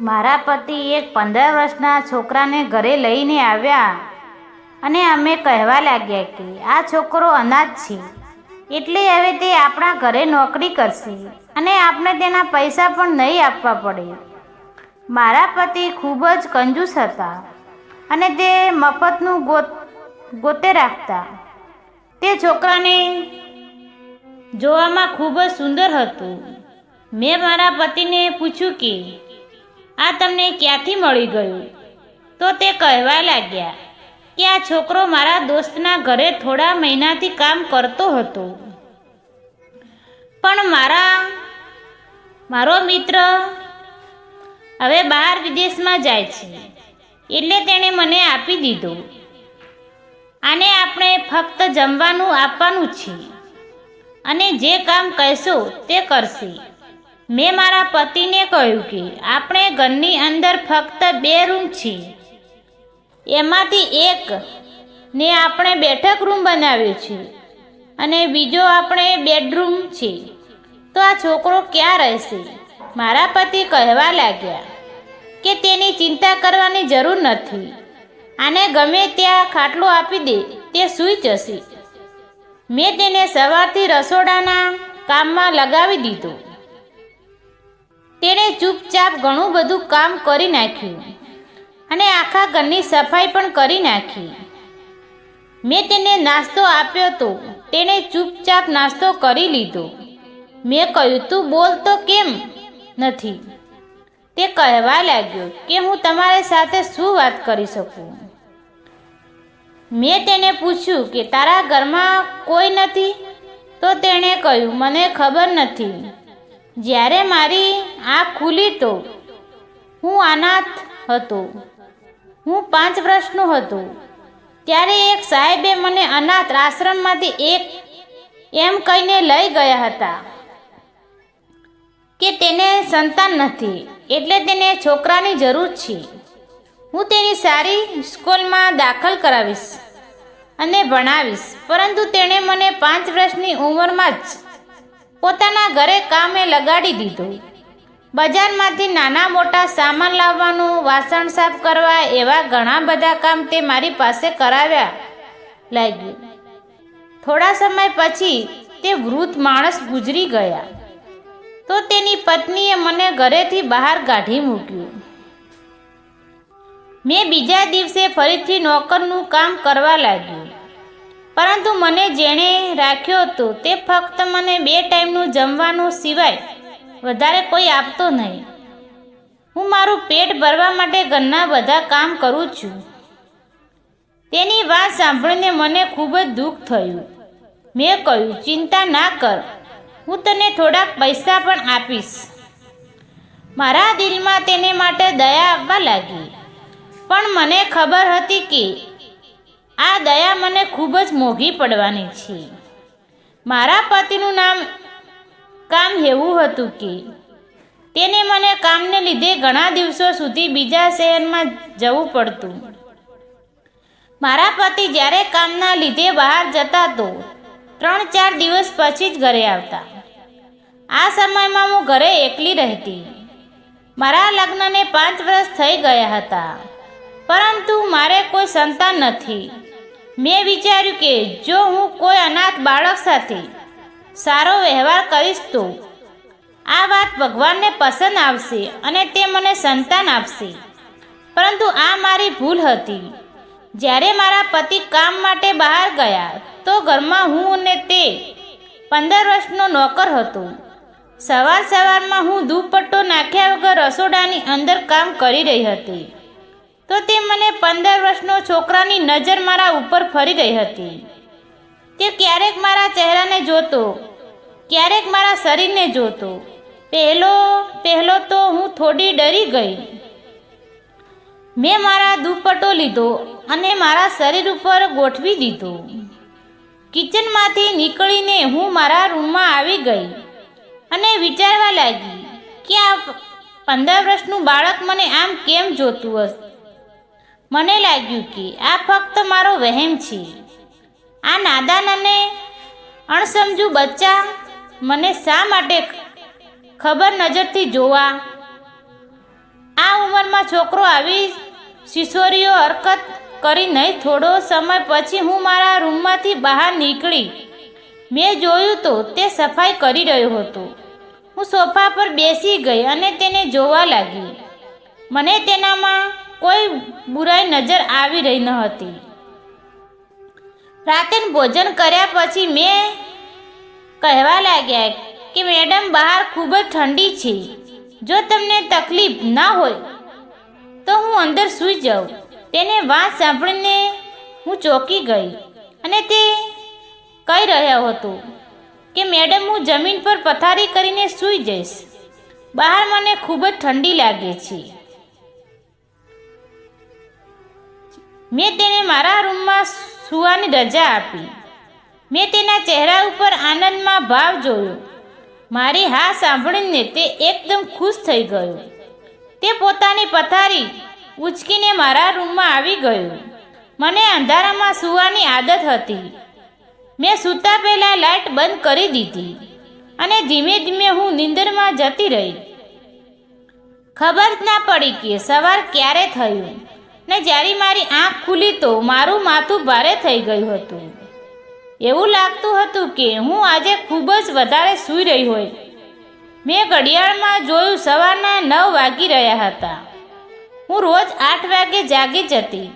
મારા પતિ એક પંદર વર્ષના છોકરાને ઘરે લઈને આવ્યા. અને અમે કહેવા લાગ્યા કે આ છોકરો અનાથ છે. એટલે હવે તે આપણા ઘરે નોકરી કરશે અને આપણે તેના પૈસા પણ નહીં આપવા પડે. મારા પતિ ખૂબ જ કંજૂસ હતા અને તે મફતનું ગોત, ગોતે રાખતા. તે છોકરાને જોવામાં ખૂબ જ સુંદર હતું. મેં મારા પતિને પૂછ્યું કે આ તમને ક્યાંથી મળી ગયું? તો તે કહેવા લાગ્યા કે આ છોકરો મારા દોસ્તના ઘરે થોડા મહિનાથી કામ કરતો હતો. પણ મારા, મારો મિત્ર હવે બહાર વિદેશમાં જાય છે. એટલે તેણે મને આપી દીધો. આને આપણે ફક્ત જમવાનું આપવાનું છે. અને જે કામ કહેશો તે કરશે. મેં મારા પતિને કહ્યું કે આપણે ઘરની અંદર ફક્ત બે રૂમ છે એમાંથી એક ને આપણે બેઠક રૂમ બનાવ્યો છે અને બીજો આપણે બેડરૂમ છે. તો આ છોકરો ક્યાં રહેશે? મારા પતિ કહેવા લાગ્યા કે તેની ચિંતા કરવાની જરૂર નથી. આને ગમે ત્યાં ખાટલો આપી દે, તે સૂઈ જશે. મેં તેને સવારથી રસોડાના કામમાં લગાવી દીધો. તેણે ચૂપચાપ ઘણું બધું કામ કરી નાખ્યું અને આખા ઘરની સફાઈ પણ કરી નાખી. મેં તેને નાસ્તો આપ્યો તો તેણે ચૂપચાપ નાસ્તો કરી લીધો. મેં કહ્યું, તું બોલતો કેમ નથી? તે કહેવા લાગ્યો કે હું તમારી સાથે શું વાત કરી શકું? મેં તેને પૂછ્યું કે, તારા ઘરમાં કોઈ નથી? તો તેણે કહ્યું, મને ખબર નથી. જ્યારે મારી આંખ ખુલી તો હું અનાથ હતો. હું પાંચ વર્ષનો હતો. ત્યારે એક સાહેબે મને અનાથ આશ્રમમાંથી એક એમ કહીને લઈ ગયા હતા કે તેને સંતાન નથી, એટલે તેને છોકરાની જરૂર છે. હું તેની સારી સ્કૂલમાં દાખલ કરાવીશ અને ભણાવીશ, પરંતુ તેણે મને પાંચ વર્ષની ઉંમરમાં જ પોતાના ઘરે કામે લગાડી દીધો. બજારમાંથી નાના મોટા સામાન લાવવાનું, વાસણ સાફ કરવા એવા ઘણા બધા કામ તે મારી પાસે કરાવ્યા લાગ્યું. થોડા સમય પછી તે વૃદ્ધ માણસ ગુજરી ગયા. તો તેની પત્નીએ મને ઘરેથી બહાર કાઢી મૂક્યું. મેં બીજા દિવસે ફરીથી નોકરનું કામ કરવા લાગ્યું. પરંતુ મને જેણે રાખ્યો હતો તે ફક્ત મને બે ટાઈમનું જમવાનું સિવાય વધારે કોઈ આપતો નહીં. હું મારું પેટ ભરવા માટે ઘરના બધા કામ કરું છું. તેની વાત સાંભળીને મને ખૂબ જ દુઃખ થયું. મેં કહ્યું, ચિંતા ના કર, હું તને થોડાક પૈસા પણ આપીશ. મારા દિલમાં તેને માટે દયા આવવા લાગી. પણ મને ખબર હતી કે આ દયા મને ખૂબ જ મોંઘી પડવાની છે. મારા પતિનું નામ કામ એવું હતું કે તેને મને કામને લીધે ઘણા દિવસો સુધી બીજા શહેરમાં જવું પડતું. મારા પતિ જ્યારે કામના લીધે બહાર જતા તો ત્રણ ચાર દિવસ પછી જ ઘરે આવતા. આ સમયમાં હું ઘરે એકલી રહેતી. મારા લગ્નને પાંચ વર્ષ થઈ ગયા હતા. પરંતુ મારે કોઈ સંતાન નથી. મેં વિચાર્યું કે જો હું કોઈ અનાથ બાળક સાથે સારો વ્યવહાર કરીશ તો આ વાત ભગવાનને પસંદ આવશે અને તે મને સંતાન આપશે. પરંતુ આ મારી ભૂલ હતી. જ્યારે મારા પતિ કામ માટે બહાર ગયા તો ઘરમાં હું અને તે પંદર વર્ષનો નોકર હતો. સવાર સવારમાં હું દુપટ્ટો નાખ્યા વગર રસોડાની અંદર કામ કરી રહી હતી. તો તે મને પંદર વર્ષનો છોકરાની નજર મારા ઉપર ફરી ગઈ હતી. તે ક્યારેક મારા ચહેરાને જોતો, ક્યારેક મારા શરીરને જોતો. પહેલો પહેલો તો હું થોડી ડરી ગઈ. મેં મારા દુપટ્ટો લીધો અને મારા શરીર ઉપર ગોઠવી દીધો. કિચનમાંથી નીકળીને હું મારા રૂમમાં આવી ગઈ અને વિચારવા લાગી કે આ પંદર વર્ષનું બાળક મને આમ કેમ જોતું હશે? મને લાગ્યું કે આ ફક્ત મારો વહેમ છે. આ નાદાન અને અણસમજુ બચ્ચા મને શા માટે ખબર નજરથી જોવા? આ ઉંમરમાં છોકરો આવી શિશોરીઓ હરકત કરી નહીં, થોડો સમય પછી હું મારા રૂમમાંથી બહાર નીકળી. મેં જોયું તો તે સફાઈ કરી રહ્યો હતો. હું સોફા પર બેસી ગઈ અને તેને જોવા લાગી. મને તેનામાં કોઈ બુરાઈ નજર આવી રહી ન હતી. રાતે ભોજન કર્યા પછી મેં કહેવા લાગ્યા કે મેડમ, બહાર ખૂબ જ ઠંડી છે. જો તમને તકલીફ ના હોય તો હું અંદર સૂઈ જાઉં. તેને વાત સાંભળીને હું ચોંકી ગઈ અને તે કહી રહ્યો હતો કે, મેડમ, હું જમીન પર પથારી કરીને સૂઈ જઈશ. બહાર મને ખૂબ જ ઠંડી લાગે છે. મેં તેને મારા રૂમમાં સૂવાની રજા આપી. મેં તેના ચહેરા ઉપર આનંદમાં ભાવ જોયો. મારી હા સાંભળીને તે એકદમ ખુશ થઈ ગયો. તે પોતાની પથારી ઉચકીને મારા રૂમમાં આવી ગયો. મને અંધારામાં સૂવાની આદત હતી. મેં સૂતા પહેલાં લાઇટ બંધ કરી દીધી અને ધીમે ધીમે હું નીંદરમાં જતી રહી. ખબર જ ના પડી કે સવાર ક્યારે થયું. ને જ્યારે મારી આંખ ખુલી તો મારું માથું ભારે થઈ ગયું હતું. એવું લાગતું હતું કે હું આજે ખૂબ જ વધારે સૂઈ રહી હોય. મેં ઘડિયાળમાં જોયું સવારના નવ વાગી રહ્યા હતા. હું રોજ આઠ વાગે જાગી જતી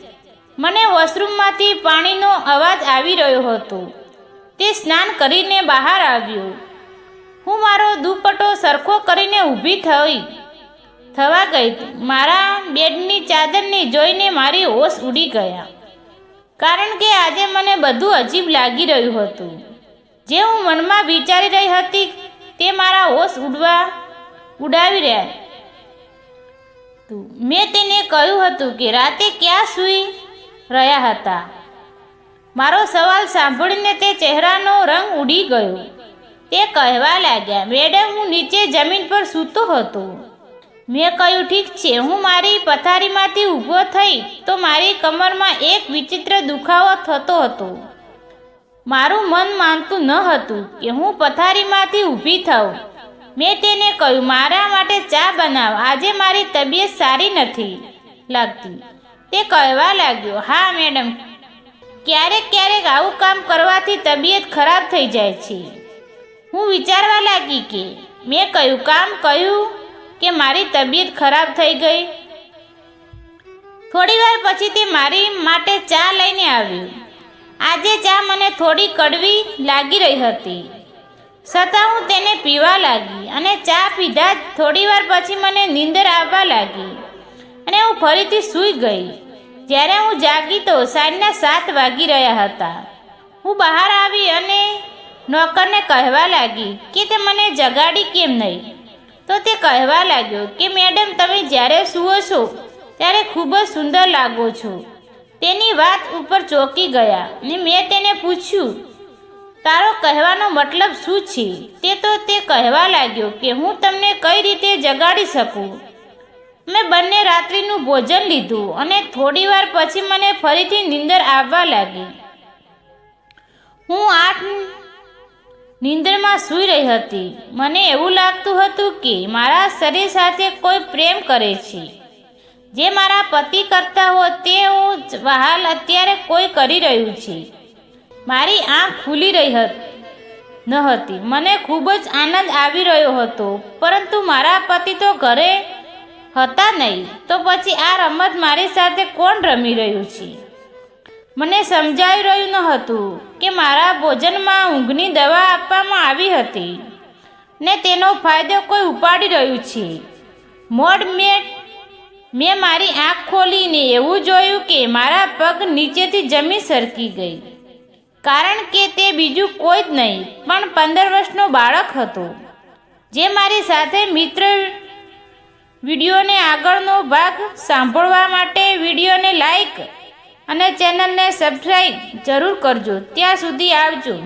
મને વોશરૂમમાંથી પાણીનો અવાજ આવી રહ્યો હતો. તે સ્નાન કરીને બહાર આવ્યો. હું મારો દુપટ્ટો સરખો કરીને ઊભી થઈ થવા ગઈ. મારા બેડની ચાદરને જોઈને મારી હોશ ઉડી ગયા. કારણ કે આજે મને બધું અજીબ લાગી રહ્યું હતું. જે હું મનમાં વિચારી રહી હતી, તે મારા હોશ ઉડવા ઉડાવી રહ્યા મેં તેને કહ્યું હતું કે રાતે ક્યાં સૂઈ રહ્યા હતા? મારો સવાલ સાંભળીને તે ચહેરાનો રંગ ઉડી ગયો. તે કહેવા લાગ્યા, મેડમ, હું નીચે જમીન પર સૂતો હતો. મેં કહ્યું, ઠીક છે, હું મારી પથારીમાંથી ઊભો થઈ તો મારી કમરમાં એક વિચિત્ર દુખાવો થતો હતો. મારું મન માનતું ન હતું કે હું પથારીમાંથી ઊભી થાઉં. મેં તેને કહ્યું, મારા માટે ચા બનાવ, આજે મારી તબિયત સારી નથી લાગતી. તે કહેવા લાગ્યો, હા, મેડમ, ક્યારેક ક્યારેક આવું કામ કરવાથી તબિયત ખરાબ થઈ જાય છે. હું વિચારવા લાગી કે મેં કહ્યું કામ કહ્યું? કે મારી તબિયત ખરાબ થઈ ગઈ? થોડી વાર પછી તે મારી માટે ચા લઈને આવ્યું. આજે ચા મને થોડી કડવી લાગી રહી હતી. છતાં હું તેને પીવા લાગી અને ચા પીધા થોડી વાર પછી મને નીંદર આવવા લાગી અને હું ફરીથી સૂઈ ગઈ. જ્યારે હું જાગી તો સાંજના સાત વાગી રહ્યા હતા. હું બહાર આવી અને નોકરને કહેવા લાગી કે તે મને જગાડી કેમ નહીં? તો તે કહેવા લાગ્યો કે, મેડમ, તમે જ્યારે સૂવો છો, ત્યારે ખૂબ જ સુંદર લાગો છો. તેની વાત ઉપર ચોંકી ગયા ને મેં તેને પૂછ્યું, તારો કહેવાનો મતલબ શું છે? તે તો તે કહેવા લાગ્યો કે, હું તમને કઈ રીતે જગાડી શકું? મેં બંને રાત્રિનું ભોજન લીધું અને થોડી વાર પછી મને ફરીથી નીંદર આવવા લાગી. હું આઠ નીંદરમાં સૂઈ રહી હતી. મને એવું લાગતું હતું કે મારા શરીર સાથે કોઈ પ્રેમ કરે છે. જે મારા પતિ કરતા હો તે હું હાલ અત્યારે કોઈ કરી રહ્યું છે. મારી આંખ ખુલી રહી હતી, ન હતી. મને ખૂબ જ આનંદ આવી રહ્યો હતો. પરંતુ મારા પતિ તો ઘરે હતા નહીં. તો પછી આ રમત મારી સાથે કોણ રમી રહ્યું છે? મને સમજાઈ રહ્યું ન હતું. કે મારા ભોજનમાં ઊંઘની દવા આપવામાં આવી હતી. ને તેનો ફાયદો કોઈ ઉપાડી રહ્યું છે. મોડ મેં મેં મારી આંખ ખોલીને એવું જોયું કે મારા પગ નીચેથી જમી સરકી ગઈ. કારણ કે તે બીજું કોઈ જ નહીં, પણ પંદર વર્ષનો બાળક હતો. જે મારી સાથે મિત્ર વિડીયોને આગળનો ભાગ સાંભળવા માટે વિડીયોને લાઈક અને ચેનલને સબસ્ક્રાઈબ જરૂર કરજો. ત્યાં સુધી આવજો.